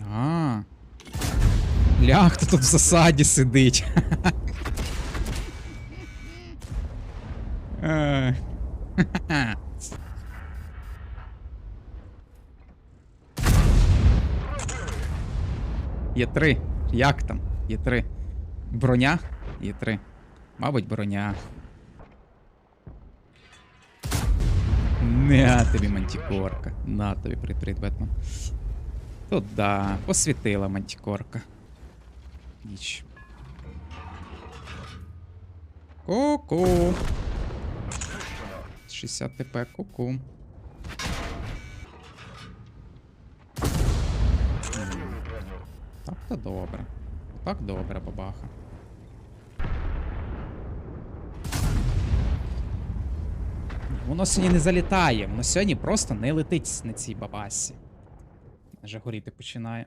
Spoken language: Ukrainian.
А. Ля, хто тут в засаді сидить. Е. Є три. Як там? Є три. Броня? Є три. Мабуть, броня. На тобі мантікорка. На тобі прит-прит, Бетмен. Туда. Посвітила мантікорка. Ніч. Ку-ку. 60 ТП, ку-ку. Так то добре. Так добре, бабаха. Воно сьогодні не залітає, воно сьогодні просто не летить на цій бабасі. Вже горіти починає.